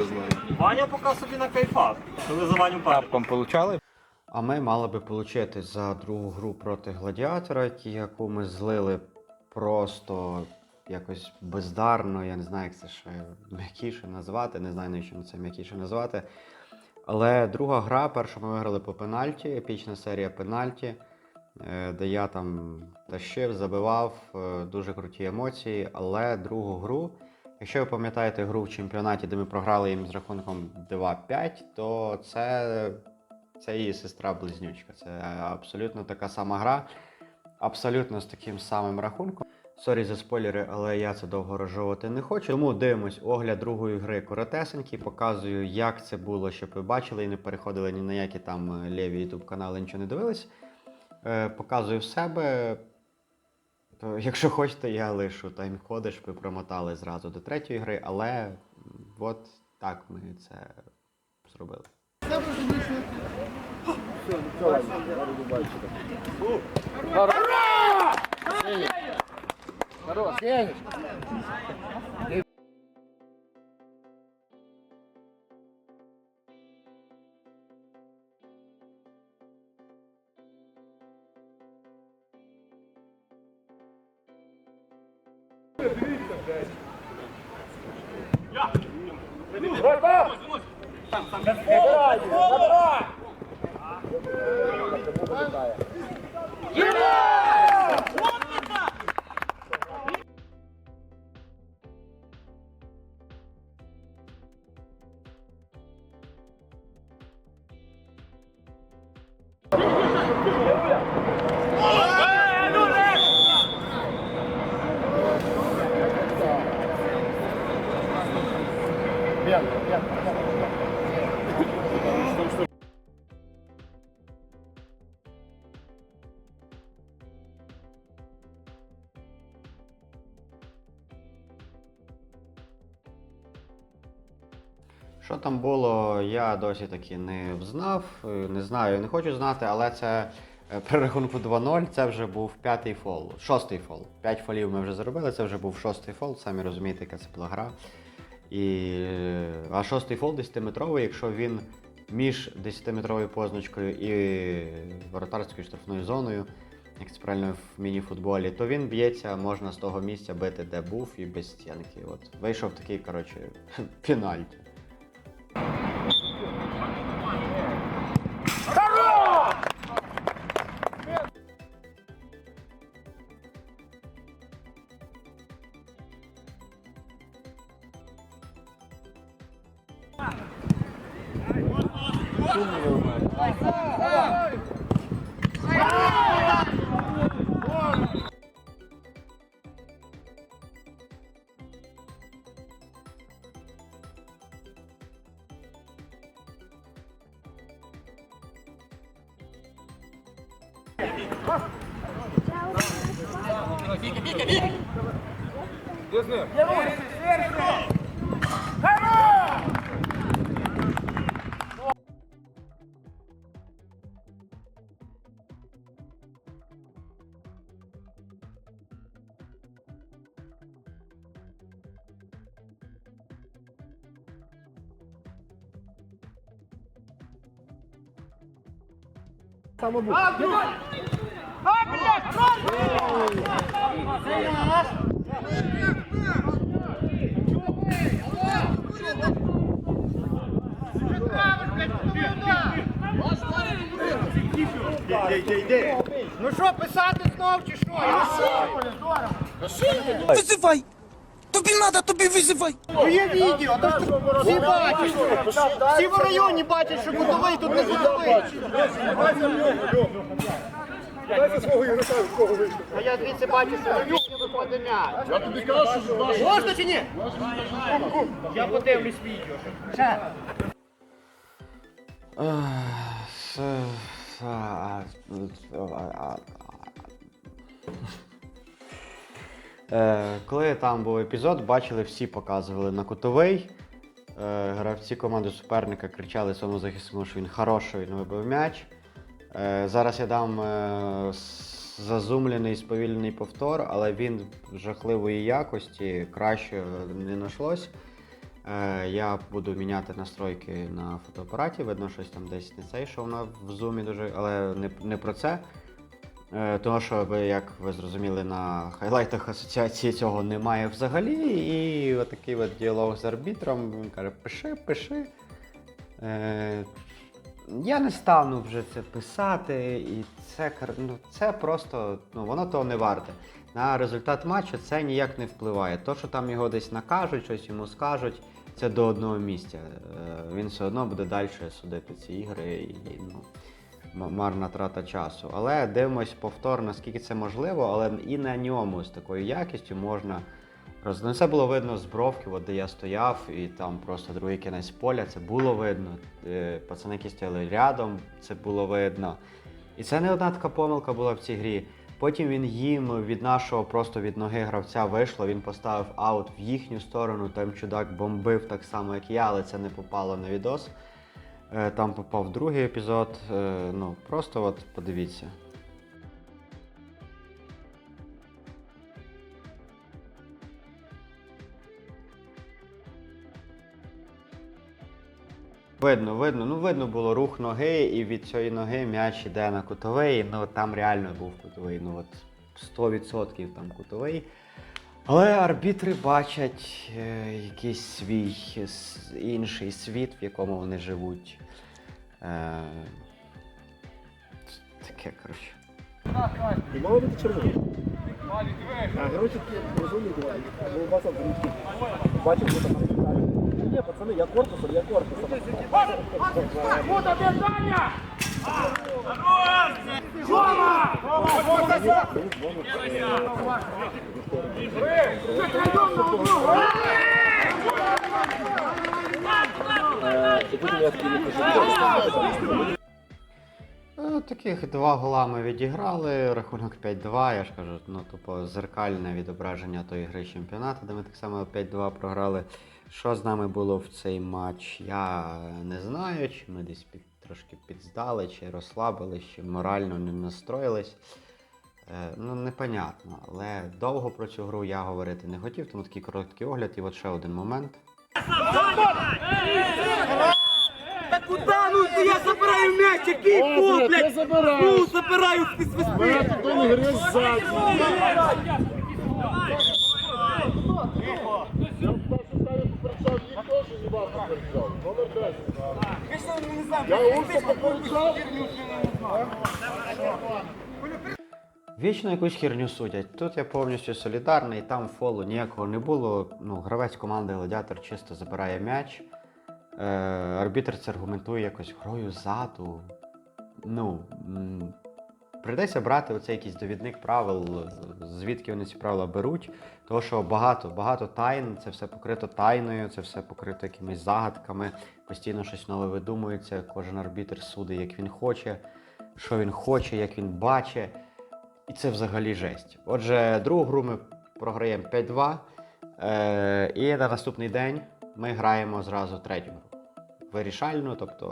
його знає. Ваня поки собі на кайфах. Коли за Ваню пар. Получали? А ми мали би отримати за другу гру проти гладіатора, яку ми злили просто якось бездарно. Я не знаю, як це ще м'якіше назвати. Не знаю, навіщо це м'якіше назвати. Але друга гра, першу ми виграли по пенальті, епічна серія пенальті, е, де я там тащив, забивав, е, дуже круті емоції. Але другу гру, якщо ви пам'ятаєте гру в чемпіонаті, де ми програли їм з рахунком 2-5, то це це її сестра-близнючка. Це абсолютно така сама гра, абсолютно з таким самим рахунком. Сорі за спойлери, але я це довго розжовувати не хочу. Тому дивимось огляд другої гри коротесенький, показую, як це було, щоб ви бачили і не переходили ні на які там е, ліві ютуб канали, нічого не дивились. Е, показую в себе. То, якщо хочете, я лишу тайм-коди, щоб ви промотали зразу до третьої гри, але от так ми це зробили. Набирай! Що там було, я досі таки не взнав, е, не знаю, не хочу знати, але це е, при 2-0 це вже був п'ятий фол, шостий фол. П'ять фолів ми вже заробили, це вже був шостий фол, самі розумієте, яка це була гра. І, е, а шостий фол 10-метровий, якщо він між 10-метровою позначкою і воротарською штрафною зоною, як це правильно в міні-футболі, то він б'ється, можна з того місця бити, де був, і без стінки. От вийшов такий, коротше, пенальті. Пика, пика, пика! Где с ним? Герой! Ну що, писати знов чи що? Визивай! Тобі надо, тобі визивай! Ну є відео, то ж всі бачать. Всі в районі бачать, що кутовий тут не кутовий. А я звідси бачу, що не виходить м'яч. Я тобі кажу, що Можна чи ні? Я подивлюсь відео. Ще. Коли там був епізод, бачили, всі показували на кутовий. Е, Гравці команди суперника кричали своєму захисному, що він хороший, він вибив м'яч. Е, Зараз я дам е, зазумлений сповільнений повтор, але він жахливої якості, краще не знайшлось. Е, я буду міняти настройки на фотоапараті. Видно, щось там десь не цей, що вона в зумі дуже, але не про це. Е, тому що, як ви зрозуміли, на хайлайтах асоціації цього немає взагалі. І отакий от діалог з арбітром. Він каже: пиши, пиши. Е, я не стану вже це писати, і це, ну, це просто ну, воно того не варте. На результат матчу це ніяк не впливає. То, що там його десь накажуть, щось йому скажуть, це до одного місця. Е, Він все одно буде далі судити ці ігри і ну, марна трата часу. Але дивимось повтор, наскільки це можливо, але і на ньому з такою якістю можна. Ну, це було видно з бровки, от де я стояв, і там просто другий кінець поля, це було видно. Е, Пацани, які стояли рядом, це було видно. І це не одна така помилка була в цій грі. Потім він їм від нашого просто від ноги гравця вийшло, він поставив аут в їхню сторону, там чудак бомбив так само, як я, але це не попало на відос. Е, Там попав другий епізод. Е, Ну, просто от подивіться. Видно, видно, ну видно було рух ноги, і від цієї ноги м'яч іде на кутовий. Ну там реально був кутовий, ну от 100% там кутовий. Але арбітри бачать е, якийсь свій с- інший світ, в якому вони живуть. Е, таке, коротше. І мало бути червоний. А гроші розумні давай. Бо у вас обручки. Бачив, що там. Ні, пацани, я корпусом, я корпусом. Ну, таких два гола ми відіграли, рахунок 5-2, я ж кажу, ну тупо зеркальне відображення тої гри чемпіонату, де ми так само 5-2 програли. Що з нами було в цей матч, я не знаю, чи ми десь під, трошки підздали, чи розслабились, чи морально не настроїлись. Е, ну, непонятно, але довго про цю гру я говорити не хотів, тому такий короткий огляд. І от ще один момент. Куда ну? Я забираю м'яч, який фол, блядь! забираю. Ну, забираю з свисти! Ти не гри. Я в першу ставлю попереджав, ніхто ж не вас попереджав. Номер 10. Я усно попереджав. Вічно якусь херню судять. Тут я повністю солідарний, там фолу ніякого не було. Ну, гравець команди Гладіатор чисто забирає м'яч. Е, арбітр це аргументує якось грою ззаду. Ну, прийдеться брати оцей якийсь довідник правил, звідки вони ці правила беруть. Тому що багато, багато тайн, це все покрито тайною, це все покрито якимись загадками, постійно щось нове видумується, кожен арбітр судить, як він хоче, що він хоче, як він бачить. І це взагалі жесть. Отже, другу гру ми програємо 5-2. Е, і на наступний день ми граємо зразу третю гру. Вирішальну, тобто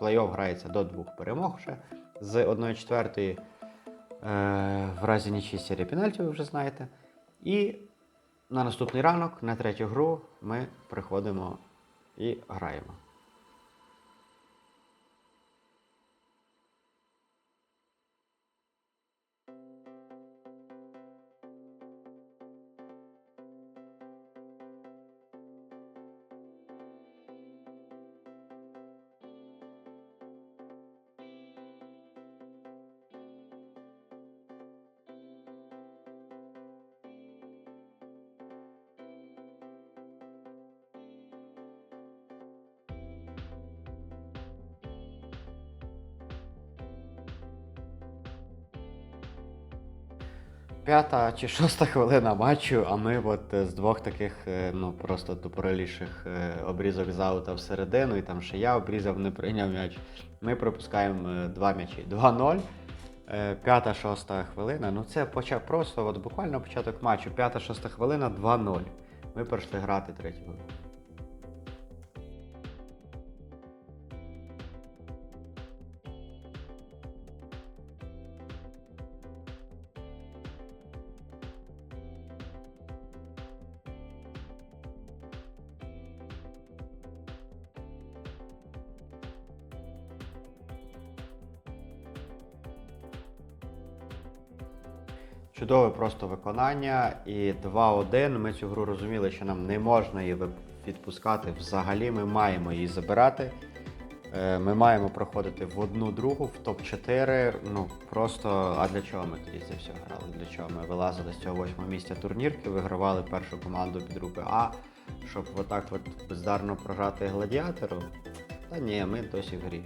плей-офф грається до двох перемог вже з 1-4. Е, в разі нічій серії пенальті, ви вже знаєте. І на наступний ранок, на третю гру, ми приходимо і граємо. П'ята чи шоста хвилина матчу, а ми от е, з двох таких е, ну просто тупориліших е, обрізок з аута всередину, і там ще я обрізав, не прийняв м'яч. Ми пропускаємо два м'ячі. 2-0. Е, П'ята, шоста хвилина. Ну це почав просто от буквально початок матчу. П'ята, шоста хвилина, 2-0. Ми прийшли грати третю чудове просто виконання. І 2-1. Ми цю гру розуміли, що нам не можна її відпускати. Взагалі ми маємо її забирати. Е, Ми маємо проходити в одну другу, в топ-4. Ну просто, а для чого ми тоді це все грали? Для чого ми вилазили з цього восьмого місця турнірки, вигравали першу команду під групи А, щоб отак от бездарно програти гладіатору? Та ні, ми досі в грі.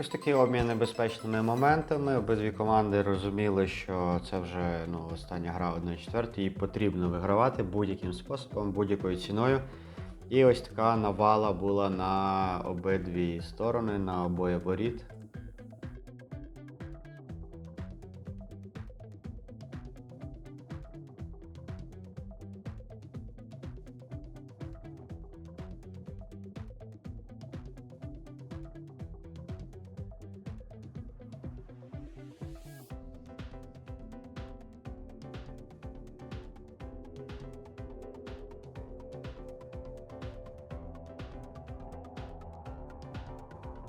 Ось такий обмін небезпечними моментами. Обидві команди розуміли, що це вже ну, остання гра 1-4, її потрібно вигравати будь-яким способом, будь-якою ціною. І ось така навала була на обидві сторони, на обоє воріт.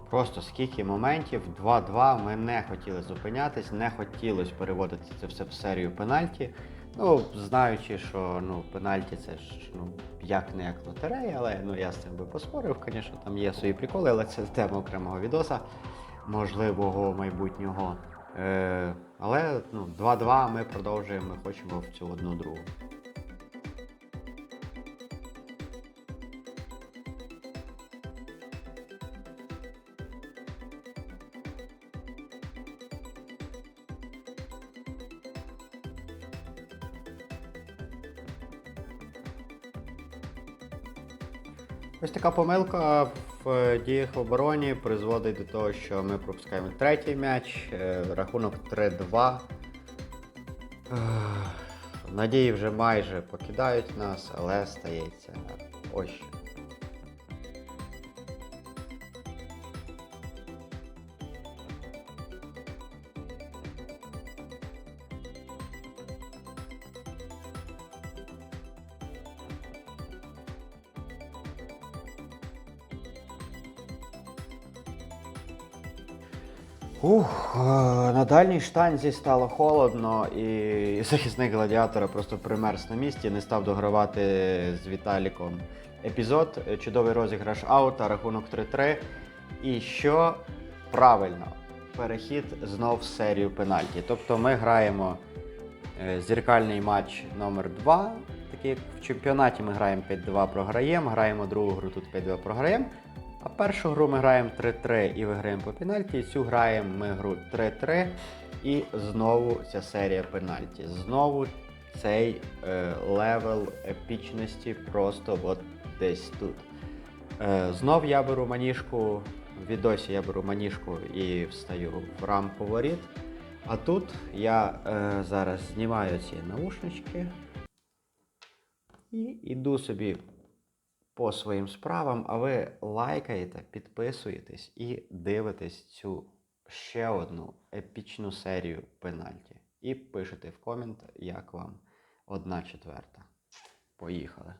Просто скільки моментів, 2-2, ми не хотіли зупинятись, не хотілося переводити це все в серію пенальті. Ну, знаючи, що ну, пенальті це ж ну, як не як лотерея, але ну, я з цим би поспорив, звісно, там є свої приколи, але це тема окремого відоса, можливого майбутнього. Е, але ну, 2-2 ми продовжуємо, ми хочемо в цю одну другу. Така помилка в е, діях в обороні призводить до того, що ми пропускаємо третій м'яч, е, рахунок 3-2. Надії вже майже покидають нас, але стається ось. На дальній штанзі стало холодно, і захисник гладіатора просто примерз на місці, не став догравати з Віталіком епізод. Е, Чудовий розіграш аута, рахунок 3-3. І що правильно, перехід знов в серію пенальті. Тобто ми граємо е, зеркальний матч номер 2 Такий як в чемпіонаті ми граємо 5-2, програємо, граємо другу гру тут 5-2 програємо. А першу гру ми граємо 3-3 і виграємо по пенальті. Цю граємо ми гру 3-3 і знову ця серія пенальті. Знову цей е, левел епічності просто от десь тут. Е, знов я беру маніжку, в відосі я беру маніжку і встаю в рамку воріт. А тут я е, зараз знімаю ці наушнички і йду собі по своїм справам, а ви лайкаєте, підписуєтесь і дивитесь цю ще одну епічну серію пенальті. І пишете в комент, як вам одна четверта. Поїхали.